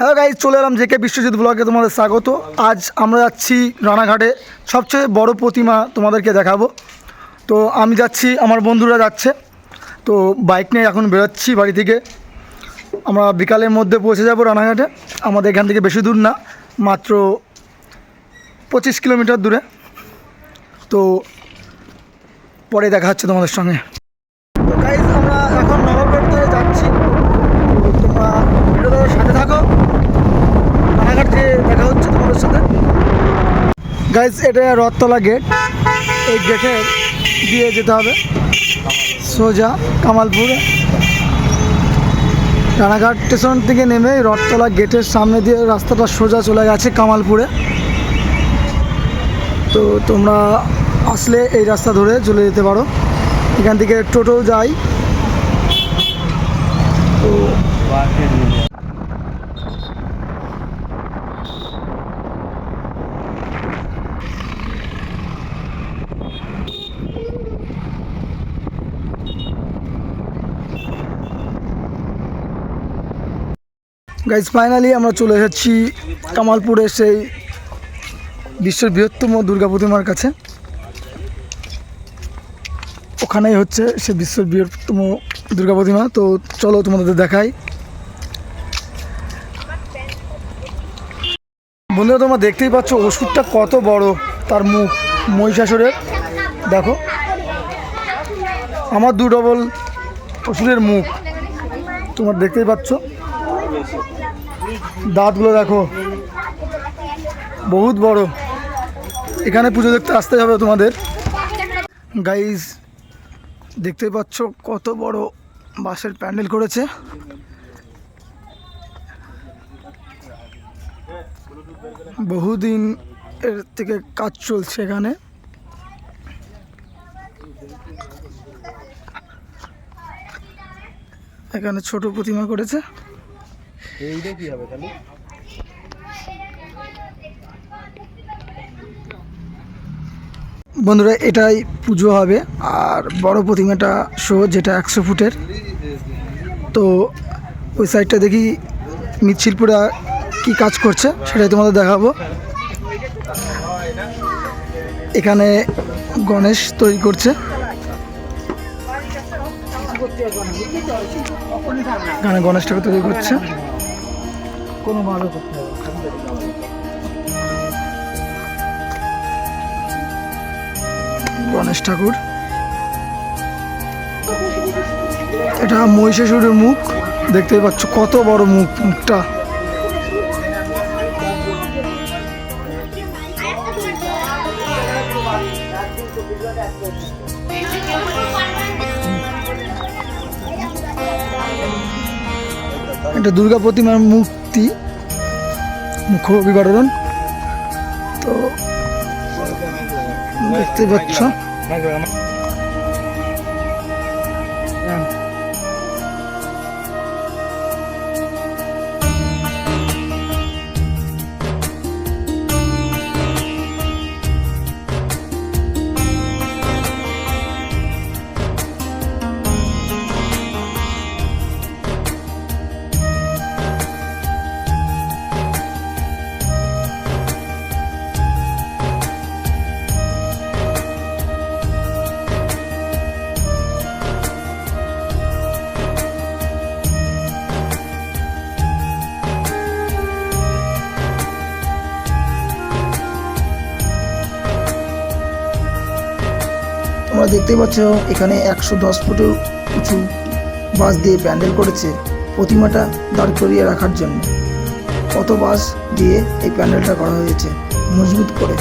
Hello guys চলে এলাম JK Biswajit ব্লগে তোমাদের স্বাগত। আজ আমরা যাচ্ছি রানাঘাটে। সবচেয়ে বড় প্রতিমা তোমাদেরকে দেখাবো। তো আমি যাচ্ছি, আমার বন্ধুরা যাচ্ছে। তো বাইক নিয়ে এখন বেরোচ্ছি বাড়ি থেকে। আমরা বিকালের মধ্যে পৌঁছে যাব রানাঘাটে। আমাদের এখান থেকে বেশি দূর না, মাত্র পঁচিশ কিলোমিটার দূরে। তো পরে দেখা হচ্ছে তোমাদের সঙ্গে তো গাইজ আমরা এখন নবাবগড় থেকে যাচ্ছি তো তোমরা ভিডিওটার সাথে থাকো রানাঘাট থেকে দেখা হচ্ছে তোমাদের সাথে গাইজ এটা রথতলা গেট এই গেটে দিয়ে যেতে হবে। সোজা কামালপুরে। রানাঘাট স্টেশন থেকে নেমে রথতলা গেটের সামনে দিয়ে রাস্তাটা সোজা চলে গেছে কামালপুরে। তো তোমরা আসলে এই রাস্তা ধরে চলে যেতে পারো। এখান থেকে টোটো যায়। গাইজ ফাইনালি আমরা চলে এসেছি কামালপুরের সেই বিশ্বের বৃহত্তম দুর্গা প্রতিমার কাছে। ওখানেই হচ্ছে সে বিশ্বের বৃহত্তম দুর্গা প্রতিমা। তো চলো তোমাদের দেখাই। বন্ধুরা, তোমরা দেখতেই পাচ্ছ ওষুধটা কত বড়, তার মুখ, মহিষাসুরের। দেখো, আমার দু ডবল ওষুধের মুখ, তোমরা দেখতেই পাচ্ছ। দাঁতগুলো দেখো। বহুত বড়। এখানে পুজো দেখতে আসতে হবে তোমাদের। গাইজ দেখতে পাচ্ছ কত বড় বাঁশের প্যান্ডেল করেছে। বহুদিন এর থেকে কাজ চলছে এখানে। এখানে ছোট প্রতিমা করেছে। এইটা কি হবে তাহলে? বন্ধুরা, এটাই পুজো হবে, আর বড় প্রতিমাটা শো যেটা একশো ফুটের। তো ওই সাইডটা দেখি মৃৎশিল্পীরা কি কাজ করছে, সেটাই তোমাদের দেখাবো। এখানে গণেশ তৈরি করছে। এখানে গণেশ ঠাকুর তৈরি করছে। কোনো ভালো করতে হবে গণেশ ঠাকুর, এটা মহিষাসুরের মুখ, দেখতেই পাচ্ছ কত বড় মুখ, মুখটা। এটা দুর্গা প্রতিমার মূর্তি মুখ বিবরণ তো দেখতে পাচ্ছ? দেখতে পাচ্ছ, এখানে একশো দশ ফুটের উঁচু বাস দিয়ে প্যান্ডেল করেছে প্রতিমাটা দাঁড় করিয়ে রাখার জন্য। কত বাস দিয়ে এই প্যান্ডেলটা করা হয়েছে, মজবুত করে।